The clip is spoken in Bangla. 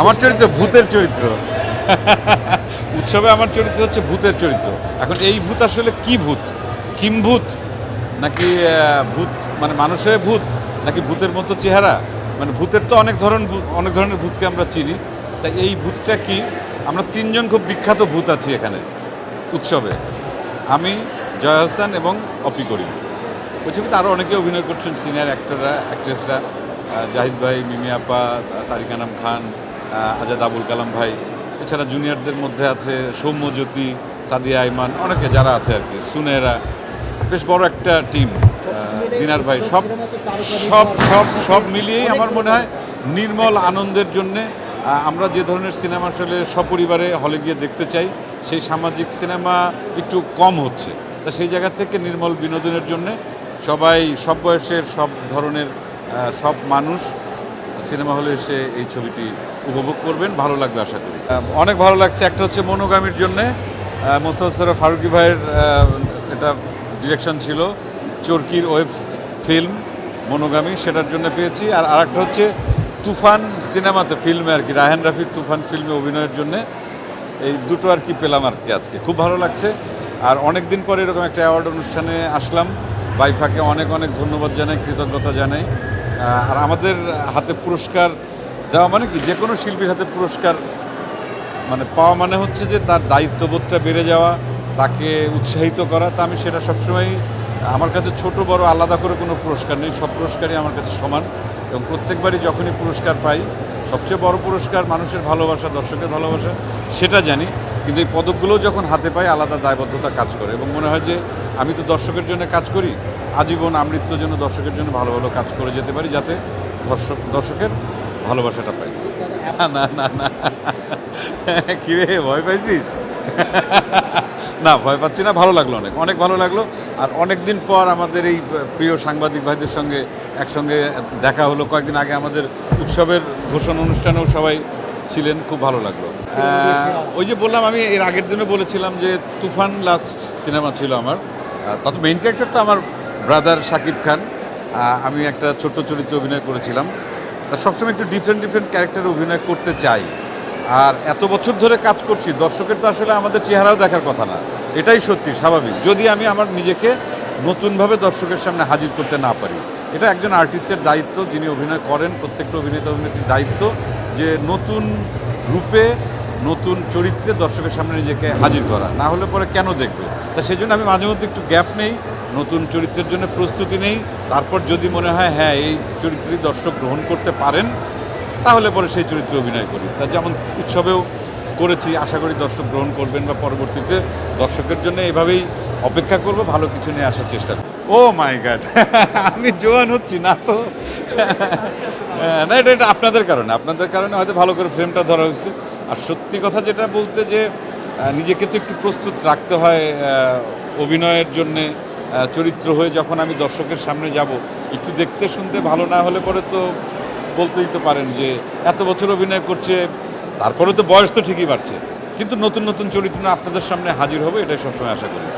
আমার চরিত্র ভূতের চরিত্র। উৎসবে আমার চরিত্র হচ্ছে ভূতের চরিত্র। এখন এই ভূত আসলে কি ভূত? কিম ভূত? নাকি ভূত মানে মানুষের ভূত? নাকি ভূতের মতো চেহারা? মানে ভূতের তো অনেক ধরন, অনেক ধরনের ভূতকে আমরা চিনি। তাই এই ভূতটা কি? আমরা তিনজন খুব বিখ্যাত ভূত আছি এখানে, উৎসবে। আমি, জয় হাসান এবং অপি করিম। ওই ছবিতে আরও অনেকে অভিনয় করছেন, সিনিয়র অ্যাক্টররা অ্যাক্ট্রেসরা জাহিদ ভাই, মিমি আপা, তারিক আনাম খান আজাদ আবুল কালাম ভাই, এছাড়া জুনিয়রদের মধ্যে আছে সৌম্যজ্যোতি, সাদিয়া আইমান, অনেকে যারা আছে আর কি সুনেরা বেশ বড় একটা টিম দিনার ভাই, সব সব সব সব মিলিয়েই আমার মনে হয় নির্মল আনন্দের জন্যে আমরা যে ধরনের সিনেমা আসলে সপরিবারে হলে গিয়ে দেখতে চাই, সেই সামাজিক সিনেমা একটু কম হচ্ছে। তা সেই জায়গা থেকে নির্মল বিনোদনের জন্য সবাই, সব বয়সের সব ধরনের সব মানুষ সিনেমা হলে এসে এই ছবিটি উপভোগ করবেন, ভালো লাগবে আশা করি। অনেক ভালো লাগছে, একটা হচ্ছে মনোগামীর জন্যে। মোস্তাফ ফারুকি ভাইয়ের এটা ডিরেকশন ছিল, চরকির ওয়েব ফিল্ম মনোগামী, সেটার জন্য পেয়েছি। আর আরেকটা হচ্ছে তুফান সিনেমাতে ফিল্মে আর কি, রায়হান রাফির তুফান ফিল্মে অভিনয়ের জন্য। এই দুটো আর কি পেলাম আর কি আজকে। খুব ভালো লাগছে। আর অনেক দিন পরে এরকম একটা অ্যাওয়ার্ড অনুষ্ঠানে আসলাম। বাইফাকে অনেক অনেক ধন্যবাদ জানাই, কৃতজ্ঞতা জানাই। আর আমাদের হাতে পুরস্কার দেওয়া মানে কি? যে কোনো শিল্পীর হাতে পুরস্কার মানে পাওয়া মানে হচ্ছে যে তার দায়িত্ববোধটা বেড়ে যাওয়া, তাকে উৎসাহিত করা। তা আমি সেটা সবসময় আমার কাছে ছোট, বড় আলাদা করে কোনো পুরস্কার নেই। সব পুরস্কারই আমার কাছে সমান এবং প্রত্যেকবারই যখনই পুরস্কার পাই, সবচেয়ে বড় পুরস্কার মানুষের ভালোবাসা, দর্শকের ভালোবাসা, সেটা জানি। কিন্তু এই পদকগুলোও যখন হাতে পাই, আলাদা দায়বদ্ধতা কাজ করে এবং মনে হয় যে আমি তো দর্শকের জন্য কাজ করি, আজীবন আমৃত্যুর জন্য দর্শকের জন্য ভালো ভালো কাজ করে যেতে পারি যাতে দর্শক, দর্শকের ভালোবাসাটা পাই। না না না না। কিরে ভয় পাইছিস? না, ভয় পাচ্ছি না, ভালো লাগল অনেক। অনেক ভালো লাগল। আর অনেক দিন পর আমাদের এই প্রিয় সাংবাদিক ভাইদের সঙ্গে একসঙ্গে দেখা হলো। কয়েকদিন আগে আমাদের উৎসবের ঘোষণা অনুষ্ঠানেও সবাই ছিলেন, খুব ভালো লাগল। ওই যে বললাম, আমি এর আগের দিনে বলেছিলাম যে তুফান লাস্ট সিনেমা ছিল আমার। তত মেইন ক্যারেক্টার তো আমার ব্রাদার শাকিব খান। আমি একটা ছোট্ট চরিত্রে অভিনয় করেছিলাম। সবসময় একটু ডিফারেন্ট ডিফারেন্ট ক্যারেক্টারে অভিনয় করতে চাই। আর এত বছর ধরে কাজ করছি, দর্শকের তো আসলে আমাদের চেহারাও দেখার কথা না। এটাই সত্যি, স্বাভাবিক। যদি আমি আমার নিজেকে নতুনভাবে দর্শকের সামনে হাজির করতে না পারি, এটা একজন আর্টিস্টের দায়িত্ব, যিনি অভিনয় করেন, প্রত্যেকটা অভিনেতা অভিনেত্রীর দায়িত্ব যে নতুন রূপে, নতুন চরিত্রে দর্শকের সামনে নিজেকে হাজির করা। না হলে পরে কেন দেখবে? তা সেই জন্য আমি মাঝে মধ্যে একটু গ্যাপ নেই। নতুন চরিত্রের জন্য প্রস্তুতি নেই। তারপর যদি মনে হয় হ্যাঁ এই চরিত্রটি দর্শক গ্রহণ করতে পারেন তাহলে পরে সেই চরিত্রে অভিনয় করি। তা যেমন উৎসবেও করেছি আশা করি দর্শক গ্রহণ করবেন বা পরবর্তীতে দর্শকের জন্য এভাবেই অপেক্ষা করব ভালো কিছু নিয়ে আসার চেষ্টা করব। ও মাই গাড আমি জোয়ান হচ্ছি না তো। হ্যাঁ, না এটা এটা আপনাদের কারণে। আপনাদের কারণে হয়তো ভালো করে ফ্রেমটা ধরা হয়েছে। আর সত্যি কথা যেটা বলতে যে নিজেকে তো একটু প্রস্তুত রাখতে হয় অভিনয়ের জন্যে। চরিত্র হয়ে যখন আমি দর্শকের সামনে যাব, একটু দেখতে শুনতে ভালো না হলে পরে তো বলতেই তো পারেন যে এত বছর অভিনয় করছে, তারপরে তো বয়স তো ঠিকই বাড়ছে। কিন্তু নতুন নতুন চরিত্র আপনাদের সামনে হাজির হবে, এটাই সবসময় আশা করি।